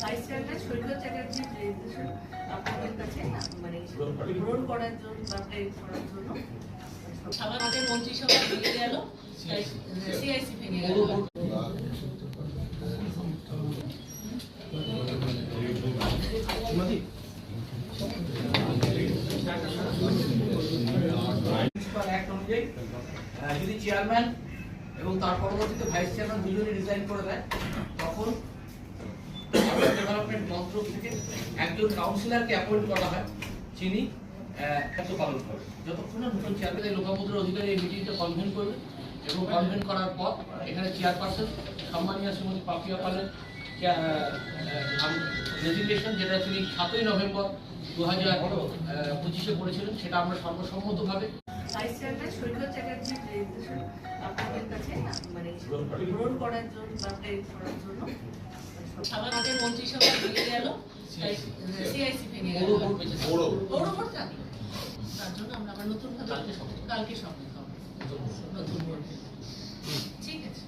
Vice চ্যাটার্জির নির্দেশন আপনাদের কাছে মানে গ্রহণ করার জন্য বা প্রেরণ করার জন্য। আমাদের মন্ত্রিসভা ভেঙে গেল সিআইসি ভেঙে গেল। মিউনিসিপাল অ্যাক্ট অনুযায়ী আহ, যদি চেয়ারম্যান এবং তার পরবর্তীতে ভাইস চেয়ারম্যান দুজনে রিজাইন করে দেয়। তখন ডেভেলপমেন্ট মন্ত্রক থেকে একজন কাউন্সিলরকে অ্যাপয়েন্ট করা হয়, যিনি দায়িত্ব পালন করে যতক্ষণ না নতুন চেয়ারম্যান এই লোকামুদ্রা অধিকারী এই মিটিংটা কনভেন করবে এবং কনভেন করার পর এখানে চেয়ারপারসন সম্মানীয় শ্রীমতী পাপিয়া পালের রেজিগনেশন যেটা তিনি সাতই নভেম্বর দু হাজার পঁচিশে করেছিলেন, সেটা আমরা সর্বসম্মতভাবে ভাইস চেয়ারম্যান সৈকত চ্যাটার্জির কাছে মানে গ্রহণ করার জন্য বা প্রেরণ করার জন্য। আমাদের মন্ত্রিসভা ভেঙে গেল সিআইসি ভেঙে গেল। থাকল তার জন্য আমরা আবার নতুন কালকে সঙ্গে কালকে নতুন ঠিক আছে।